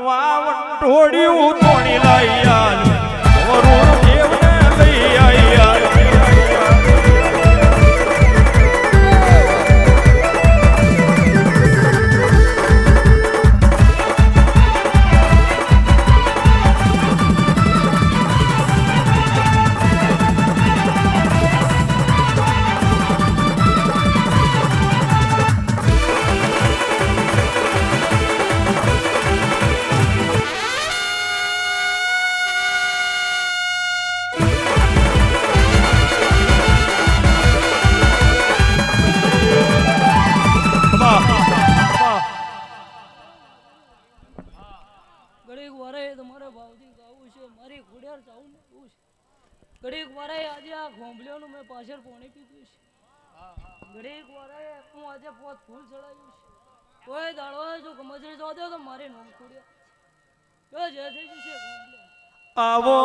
વાવ ટોળ્યું તોડી લઈ ઘડીક વરાય આજે આ ઘોંભલ્યોનું મેં પાછળ પાણી પીધું છે. ઘડીક વરાય હું આજે પોત ફૂલ ચડાવ્યું છે. કોઈ દાડો જો ગમજરી જો દો તો મારી નોમ ખોડ્યો જો જે થઈ જશે આવો.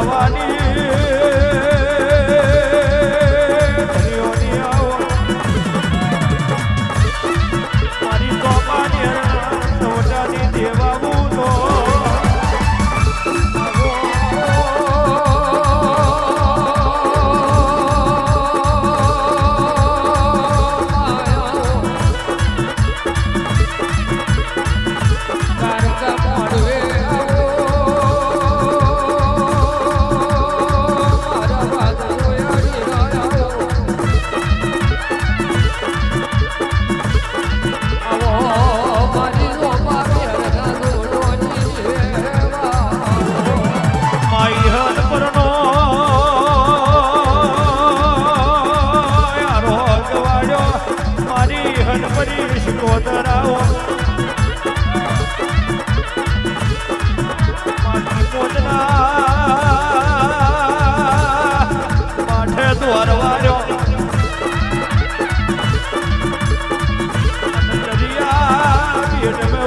பவானி you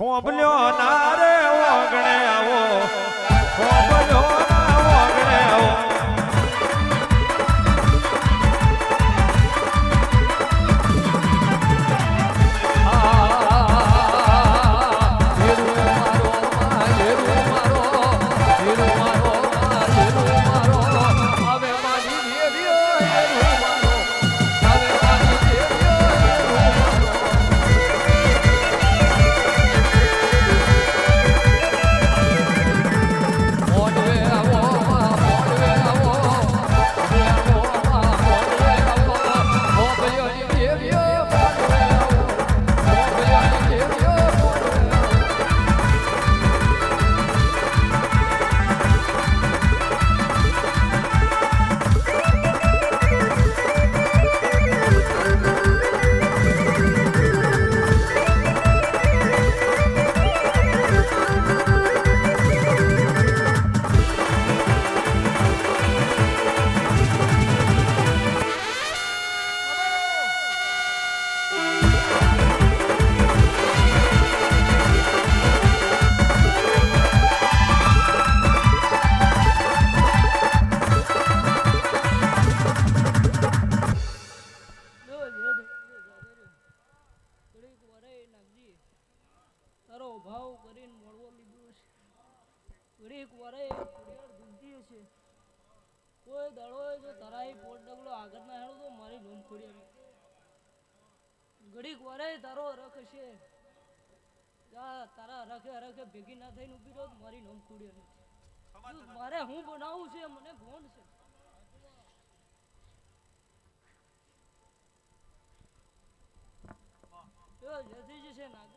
ખોબલ્યો ના રે ઓગણે કોઈ દડો જો તરાઈ પોટ ડગલો આગળ ના હેડો તો મારી નોમ આવી. ઘડીક વરે તારો રખ છે. તારા રખે રખે ભેગી ના થઈને ઊભી રહો મારી નોમ ખોડી આવી. મારે હું બનાવું છે મને ગોંડ છે. જો જતી જશે નાગ